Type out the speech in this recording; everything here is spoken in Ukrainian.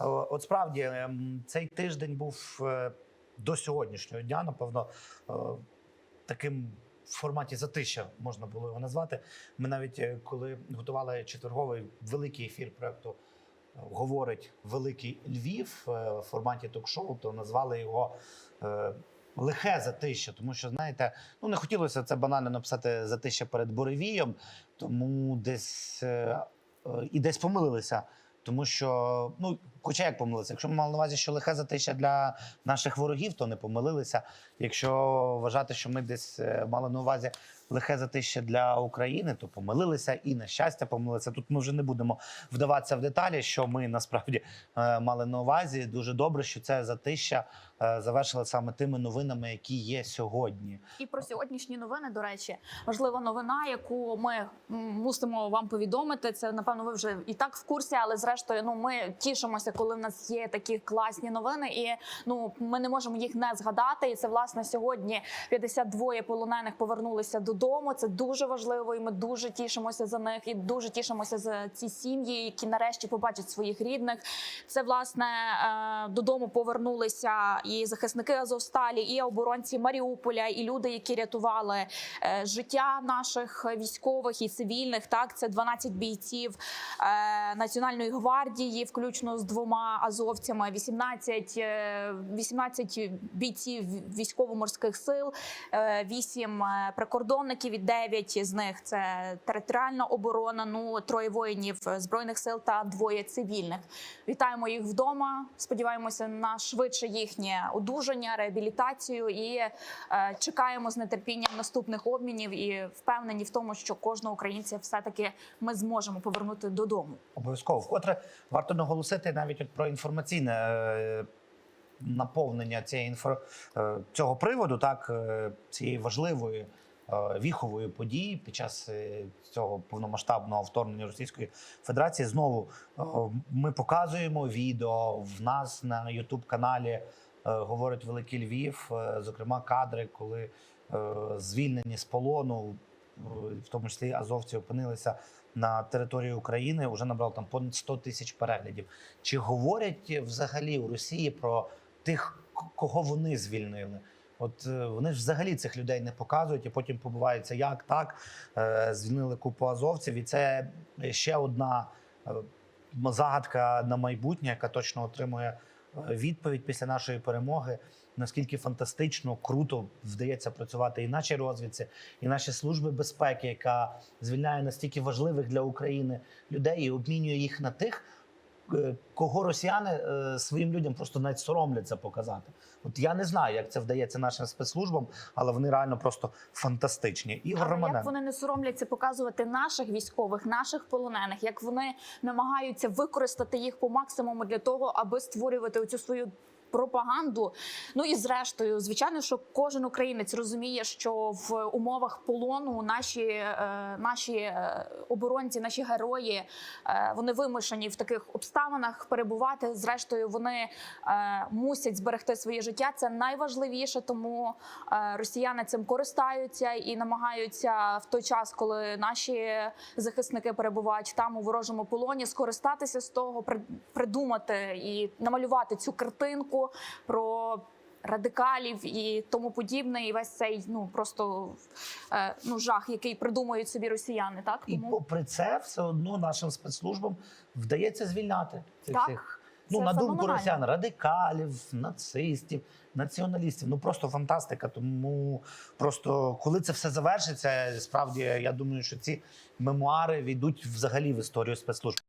Е, От справді ем, цей тиждень був е, до сьогоднішнього дня, напевно, е, таким в форматі затища можна було його назвати. Ми навіть коли готували четверговий великий ефір проекту Говорить Великий Львів в форматі ток-шоу, то назвали його. Лихе затища, тому що знаєте, ну не хотілося це банально написати затища перед буревієм, тому десь і десь помилилися. Тому що, ну, хоча як помилилися, якщо ми мали на увазі, що лихе затища для наших ворогів, то не помилилися. Якщо вважати, що ми десь е, мали на увазі лихе затища для України, то помилилися і на щастя помилилися. Тут ми вже не будемо вдаватися в деталі, що ми насправді е, мали на увазі. Дуже добре, що це затища е, завершили саме тими новинами, які є сьогодні. І про сьогоднішні новини, до речі, важлива новина, яку ми мусимо вам повідомити. Це напевно, ви вже і так в курсі, але зрештою, ну ми тішимося, коли в нас є такі класні новини, і ну ми не можемо їх не згадати. І це власне сьогодні 52 полонених повернулися додому. Це дуже важливо, і ми дуже тішимося за них, і дуже тішимося за ці сім'ї, які нарешті побачать своїх рідних. Це власне е, додому повернулися і захисники Азовсталі, і оборонці Маріуполя, і люди, які рятували е, життя наших військових і цивільних. Так, це 12 бійців е, Національної гвардії, включно з двома азовцями, 18, е, 18 бійців військово-морських сил, 8 прикордонників і 9 з них це територіальна оборона. Ну троє воїнів е, збройних сил та двоє цивільних. Вітаємо їх вдома. Сподіваємося на швидше їхнє одужання, реабілітацію і е, чекаємо з нетерпінням наступних обмінів і впевнені в тому, що кожного українця все таки ми зможемо повернути додому. Обов'язково вкотре варто наголосити навіть от про інформаційне е, наповнення цієї інфо, е, цього приводу, так е, цієї важливої віхової події під час цього повномасштабного вторгнення Російської Федерації. Знову ми показуємо відео в нас на Ютуб каналі. е, Говорить Великий Львів, зокрема, кадри, коли звільнені з полону, в тому числі азовці опинилися на території України, вже набрало там понад 100 тисяч переглядів. Чи говорять взагалі у Росії про тих, кого вони звільнили? От е, вони ж взагалі цих людей не показують, і потім побувається, як так е, звільнили купу азовців, і це ще одна е, загадка на майбутнє, яка точно отримує відповідь після нашої перемоги. Наскільки фантастично круто вдається працювати і нашій розвідці, і наші служби безпеки, яка звільняє настільки важливих для України людей і обмінює їх на тих, кого росіяни е, своїм людям просто навіть соромляться показати. От я не знаю, як це вдається нашим спецслужбам, але вони реально просто фантастичні. Романенко. як вони не соромляться показувати наших військових, наших полонених, як вони намагаються використати їх по максимуму для того, аби створювати оцю свою. Пропаганду, ну і зрештою, звичайно, що кожен українець розуміє, що в умовах полону наші, е, наші е, оборонці, наші герої, е, вони вимушені в таких обставинах перебувати. Зрештою, вони мусять зберегти своє життя. Це найважливіше, тому росіяни цим користаються і намагаються в той час, коли наші захисники перебувають там у ворожому полоні, скористатися з того, при- придумати і намалювати цю картинку про. Радикалів і тому подібне, і весь цей ну просто е, ну жах, який придумують собі росіяни, так І попри це, все одно нашим спецслужбам вдається звільняти цих Так. всіх. Ну, Це на думку росіян, радикалів, нацистів, націоналістів. Ну просто фантастика. Тому просто коли це все завершиться, справді я думаю, що ці мемуари війдуть взагалі в історію спецслужб.